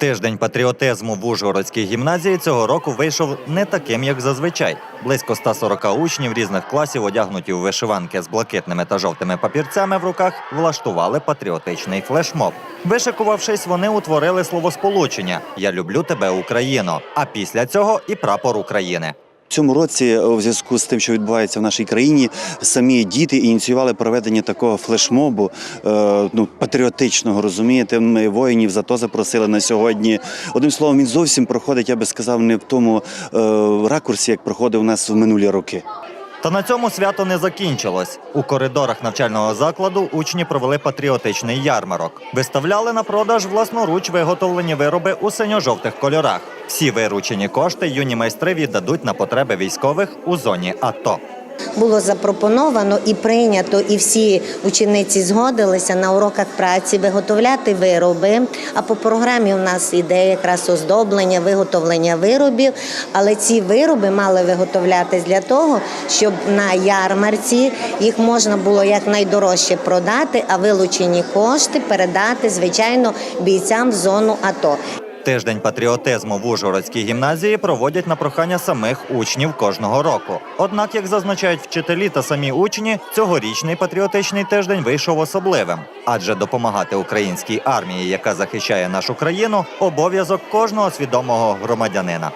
Тиждень патріотизму в Ужгородській гімназії цього року вийшов не таким, як зазвичай. Близько 140 учнів різних класів, одягнуті у вишиванки з блакитними та жовтими папірцями в руках, влаштували патріотичний флешмоб. Вишикувавшись, вони утворили словосполучення Я люблю тебе, Україно. А після цього і прапор України. Цьому році, е, у зв'язку з тим, що відбувається в нашій країні, самі діти ініціювали проведення такого флешмобу е, ну, патріотичного, розумієте. Ми воїнів за то запросили на сьогодні. Одним словом, він зовсім проходить, я би сказав, не в тому е, ракурсі, як проходив у нас в минулі роки. Та на цьому свято не закінчилось. У коридорах навчального закладу учні провели патріотичний ярмарок. Виставляли на продаж власноруч виготовлені вироби у синьо-жовтих кольорах. Всі виручені кошти юні майстри віддадуть на потреби військових у зоні АТО. Було запропоновано і прийнято, і всі учениці згодилися на уроках праці виготовляти вироби. А по програмі у нас іде якраз оздоблення, виготовлення виробів. Але ці вироби мали виготовлятись для того, щоб на ярмарці їх можна було якнайдорожче продати, а вилучені кошти передати звичайно бійцям в зону АТО. Тиждень патріотизму в Ужгородській гімназії проводять на прохання самих учнів кожного року. Однак, як зазначають вчителі та самі учні, цьогорічний патріотичний тиждень вийшов особливим, адже допомагати українській армії, яка захищає нашу країну, обов'язок кожного свідомого громадянина.